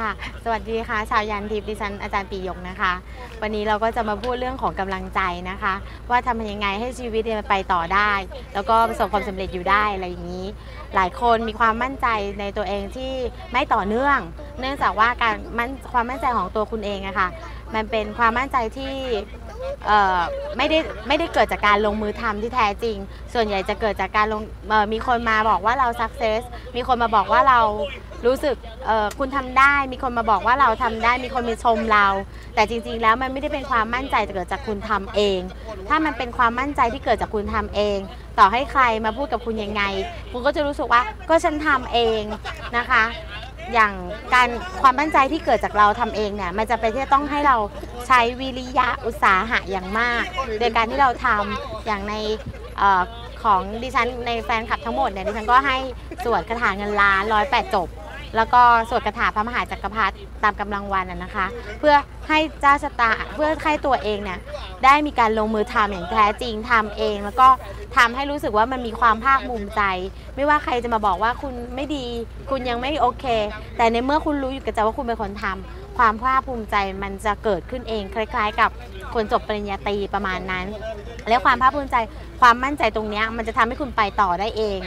ค่ะ สวัสดีค่ะ ชาวยันทิพย์ดิฉันอาจารย์ปียงนะคะ วันนี้เราก็จะมาพูดเรื่องของกำลังใจนะคะ ว่าทำยังไงให้ชีวิตเนี่ยมันไปต่อได้ แล้วก็ประสบความสำเร็จอยู่ได้อะไรอย่างนี้ หลายคนมีความมั่นใจในตัวเองที่ไม่ต่อเนื่อง เนื่องจากว่าการมั่นความมั่นใจของตัวคุณเองอะค่ะ มันเป็นความมั่นใจที่ ไม่ได้ไม่ได้เกิดจากการลงมือทำที่แท้จริง ส่วนใหญ่จะเกิดจากการลงมีคนมาบอกว่าเรา success มีคนมาบอกว่าเรารู้สึกคุณทำได้ มีคนมาบอกว่าเราทำได้ มีคนมาชมเรา แต่จริง ๆ แล้วมันไม่ได้เป็นความมั่นใจเกิดจากคุณทำเอง ถ้ามันเป็นความมั่นใจที่เกิดจากคุณทำเอง ต่อให้ใครมาพูดกับคุณยังไง คุณก็จะรู้สึกว่าก็ฉันทำเองนะคะ อย่างการความมั่นใจที่เกิดจากเราทำเองเนี่ยมันจะเป็นที่ต้องให้เราใช้วิริยะอุตสาหะอย่างมาก โดยการที่เราทำอย่างในอของดิฉันในแฟนคลับทั้งหมดเนี่ยดิฉันก็ให้สวดคาถาเงินล้านร้อยแปดจบ แล้วก็สวดคาถาพระมหาจักรพรรดิตามกำลังวันนะนะคะ เพื่อให้เจ้าชะตาเพื่อให้ตัวเองเนี่ยได้มีการลงมือทำอย่างแท้จริงทำเอง แล้วก็ทำให้รู้สึกว่ามันมีความภาคภูมิใจ ไม่ว่าใครจะมาบอกว่าคุณไม่ดี คุณยังไม่โอเค แต่ในเมื่อคุณรู้อยู่กับใจว่าคุณเป็นคนทำ ความภาคภูมิใจมันจะเกิดขึ้นเองคล้ายๆ กับคนจบปริญญาตรีประมาณนั้น แล้วความภาคภูมิใจความมั่นใจตรงนี้มันจะทำให้คุณไปต่อได้เอง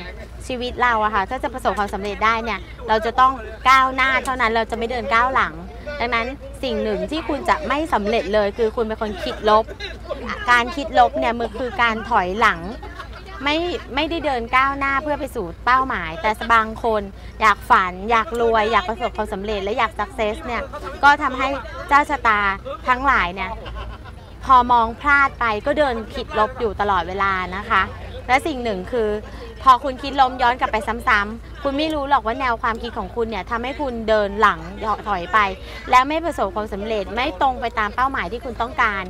ชีวิตเราอะค่ะถ้าจะประสบความสำเร็จได้เนี่ยเราจะต้องก้าวหน้าเท่านั้นเราจะไม่เดินก้าวหลัง ดังนั้นสิ่งหนึ่งที่คุณจะไม่สำเร็จเลย คือคุณเป็นคนคิดลบ การคิดลบเนี่ยมันคือการถอยหลัง ไม่ไม่ได้เดินก้าวหน้าเพื่อไปสู่เป้าหมาย แต่บางคนอยากฝัน อยากรวย อยากประสบความสำเร็จและอยากสักเซสเนี่ยก็ทำให้เจ้าชะตาทั้งหลายเนี่ยพอมองพลาดไปก็เดินผิดลบอยู่ตลอดเวลานะคะ และสิ่งหนึ่งคือ พอคุณคิดล้มย้อนกลับไปซ้ำๆคุณไม่รู้หรอกว่าแนวความคิดของคุณเนี่ยทำให้คุณเดินหลังถอยไป แล้วไม่ประสบความสำเร็จไม่ตรงไปตามเป้าหมายที่คุณต้องการ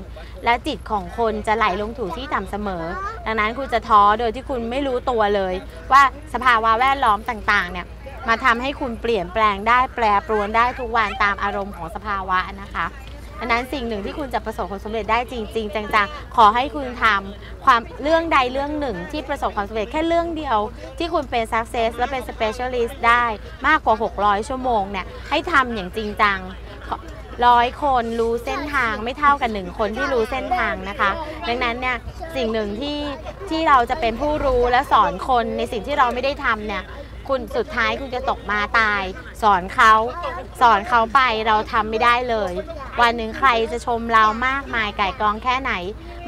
และจิตของคนจะไหลลงถูที่ต่ำเสมอ ดังนั้นคุณจะท้อโดยที่คุณไม่รู้ตัวเลย ว่าสภาวะแวดล้อมต่างๆเนี่ยมาทำให้คุณเปลี่ยนแปลงได้แปรปรวนได้ทุกวันตามอารมณ์ของสภาวะนะคะ ดังนั้นสิ่งหนึ่งที่คุณจะประสบความสำเร็จได้จริง ๆ จังๆ ขอให้คุณทำความเรื่องใดเรื่องหนึ่งที่ประสบความสำเร็จแค่เรื่องเดียว ที่คุณเป็น success และเป็น specialist ได้มากกว่า 600 ชั่วโมงเนี่ยให้ทำอย่างจริงจังร้อยคนรู้เส้นทางไม่เท่ากันหนึ่งคนที่รู้เส้นทางนะคะ ดังนั้นเนี่ยสิ่งหนึ่งที่ที่เราจะเป็นผู้รู้และสอนคนในสิ่งที่เราไม่ได้ทำเนี่ย คุณสุดท้ายคุณจะตกมาตาย สอนเขาสอนเขาไปเราทำไม่ได้เลย วันหนึ่งใครจะชมเรามากมายไก่กองแค่ไหน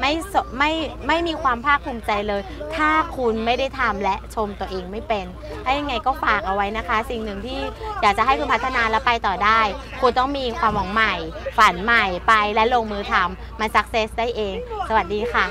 ไม่ไม่ไม่มีความภาคภูมิใจเลย ถ้าคุณไม่ได้ทำและชมตัวเองไม่เป็นถ้ายังไงก็ฝากเอาไว้นะคะ สิ่งหนึ่งที่อยากจะให้คุณพัฒนาและไปต่อได้ คุณต้องมีความหวังใหม่ ฝันใหม่ไปและลงมือทำมันสักเซสได้เอง สวัสดีค่ะ